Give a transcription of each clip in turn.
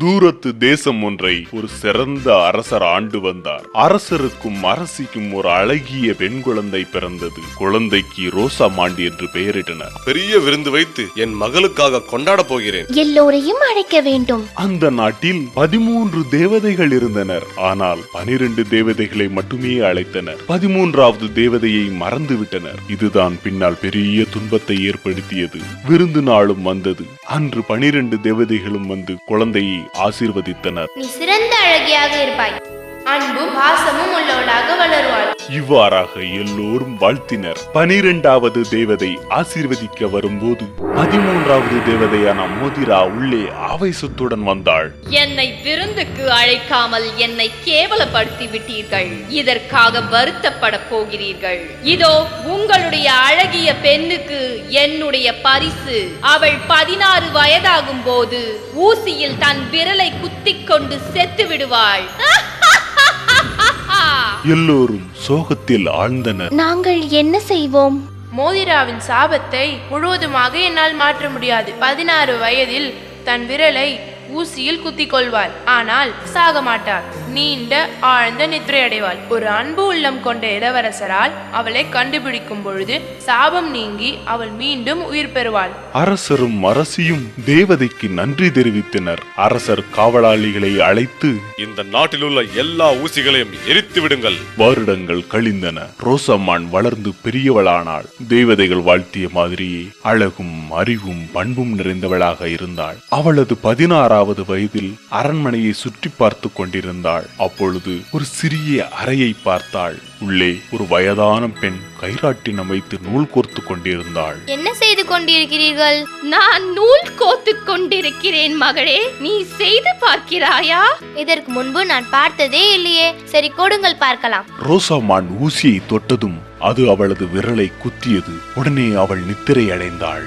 தூரத்து தேசம் ஒன்றை ஒரு சிறந்த அரசர் ஆண்டு வந்தார். அரசருக்கும் அரசிக்கும் ஒரு அழகிய பெண் குழந்தை பிறந்தது. குழந்தைக்கு ரோசா மாண்டி என்று பெயரிட்டனர். பெரிய விருந்து வைத்து என் மகளுக்காக கொண்டாடப் போகிறேன். எல்லோரையும் அழைக்க வேண்டும். அந்த நாட்டில் பதிமூன்று தேவதைகள் இருந்தனர். ஆனால் பனிரெண்டு தேவதைகளை மட்டுமே அழைத்தனர். பதிமூன்றாவது தேவதையை மறந்துவிட்டனர். இதுதான் பின்னால் பெரிய துன்பத்தை ஏற்படுத்தியது. விருந்து நாளும் வந்தது. அன்று பனிரெண்டு தேவதைகளும் வந்து குழந்தையை ஆசீர்வதித்தனர். நீ சிறந்த அழகியாக இருப்பாய். அன்பும் பாசமும் உள்ளவளாக வளருவாள். இவ்வாறாக எல்லோரும் வாழ்த்தினர். பனிரெண்டாவது தேவதை ஆசீர்வதிக்க வரும்போது பதிமூன்றாவது தேவதையான மோதிரா உள்ளே ஆவேசத்துடன் வந்தாள். என்னை விருந்துக்கு அழைக்காமல் என்னை கேவலப்படுத்தி விட்டீர்கள் இதற்காக வருத்தப்பட போகிறீர்கள். இதோ உங்களுடைய அழகிய பெண்ணுக்கு என்னுடைய பரிசு. அவள் பதினாறு வயதாகும் போது ஊசியில் தன் விரலை குத்திக் கொண்டு செத்து விடுவாள் எல்லோரும் சோகத்தில் ஆழ்ந்தனர். நாங்கள் என்ன செய்வோம்? மோதிராவின் சாபத்தை முழுவதுமாக என்னால் மாற்ற முடியாது. பதினாறு வயதில் தன் விரலை ஊசியில் குத்திக் கொள்வாள் ஆனால் சாக மாட்டாள் நீண்ட ஆழ்ந்த நித்திரை அடைவாள் ஒரு அன்பு உள்ளம் கொண்ட இளவரசரால் அவளை கண்டுபிடிக்கும் பொழுது சாபம் நீங்கி அவள் மீண்டும் உயிர் பெறுவாள். அரசரும் அரசியும் தேவதைக்கு நன்றி தெரிவித்தனர். அரசர் காவலாளிகளை அழைத்து இந்த நாட்டில் உள்ள எல்லா ஊசிகளையும் எரித்து விடுங்கள். வருடங்கள் கழிந்தன. ரோசம்மான் வளர்ந்து பெரியவளானாள். தேவதைகள் வாழ்த்திய மாதிரியே அழகும் அறிவும் பண்பும் நிறைந்தவளாக இருந்தாள். அவளது பதினாறாவது வயதில் அரண்மனையை சுற்றி பார்த்து கொண்டிருந்தாள். அப்பொழுது ஒரு சிறிய அறையை பார்த்தாள். உள்ளே ஒரு வயதான பெண் கைராட்டினம் வைத்து நூல் கோர்த்து கொண்டிருந்தாள். என்ன செய்து கொண்டிருக்கிறீர்கள்? நான் நூல் கோத்துக் கொண்டிருக்கிறேன் மகளே. நீ செய்து பார்க்கிறாயா? இதற்கு முன்பு நான் பார்த்ததே இல்லையே. சரி கொடுங்கள் பார்க்கலாம். ரோசாமான் ஊசியை தொட்டதும் அது அவளது விரலை குத்தியது. உடனே அவள் நித்திரை அடைந்தாள்.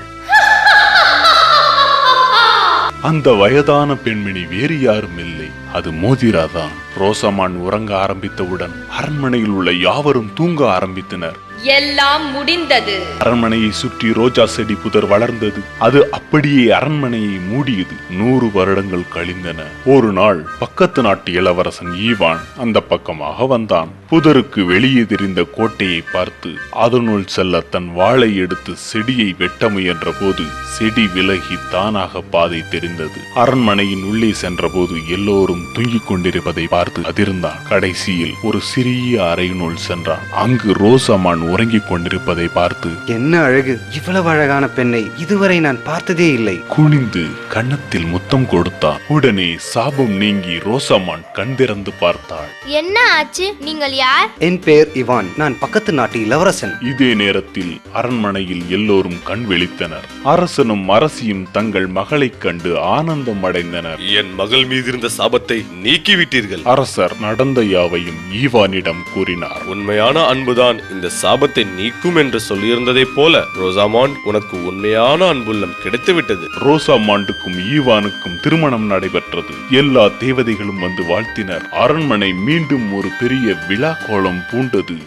அந்த வயதான பெண்மணி வேறு யாரும் இல்லை. அது மோதிராதான். ரோசமான் உறங்க ஆரம்பித்தவுடன் அரண்மனையில் உள்ள யாவரும் தூங்க ஆரம்பித்தனர். எல்லாம் முடிந்தது. அரண்மனையை சுற்றி ரோஜா செடி புதர் வளர்ந்தது. அது அப்படியே அரண்மனையை மூடியது. நூறு வருடங்கள் கழிந்தன. ஒரு நாள் பக்கத்து நாட்டு இளவரசன் ஈவான் அந்த பக்கமாக வந்தான். புதருக்கு வெளியே தெரிந்த கோட்டையை பார்த்து அதனுள் செல்ல தன் வாளை எடுத்து செடியை வெட்ட முயன்ற போது செடி விலகி தானாக பாதை தெரிந்தது. அரண்மனையின் உள்ளே சென்றபோது எல்லோரும் தூங்கிக் கொண்டிருப்பதை பார்த்து அதிர்ந்தான். கடைசியில் ஒரு சிறிய அறையினுள் சென்றான். அங்கு ரோசமான் உறங்கிக் கொண்டிருப்பதை பார்த்து என்ன அழகு. இவ்வளவு அழகான பெண்ணை இதுவரை நான் பார்த்ததே இல்லை. குனிந்து கன்னத்தில் முத்தம் கொடுத்தான் உடனே சாபம் நீங்கி ரோசமான் கண் திறந்து பார்த்தாள். என்ன ஆச்சு? நீங்கள் யார்? என் பெயர் இவான். நான் பக்கத்து நாட்டு இளவரசன். இதே நேரத்தில் அரண்மனையில் எல்லோரும் கண் விழித்தனர். அரசனும் அரசியும் தங்கள் மகளைக் கண்டு ஆனந்தம் அடைந்தனர். என் மகள் மீது இருந்த சாபத்தை நீக்கிவிட்டீர்கள். அரசர் நடந்த யாவையும் ஈவானிடம் கூறினார். உண்மையான அன்புதான் இந்த சாபத்தை நீக்கும் என்று சொல்லியிருந்ததைப் போல ரோசாமான் உனக்கு உண்மையான அன்புள்ளம் கிடைத்துவிட்டது. ரோசா மாண்டுக்கும் ஈவானுக்கும் திருமணம் நடைபெற்றது. எல்லா தேவதைகளும் வந்து வாழ்த்தினர். அரண்மனை மீண்டும் ஒரு பெரிய விழா கோலம் பூண்டது.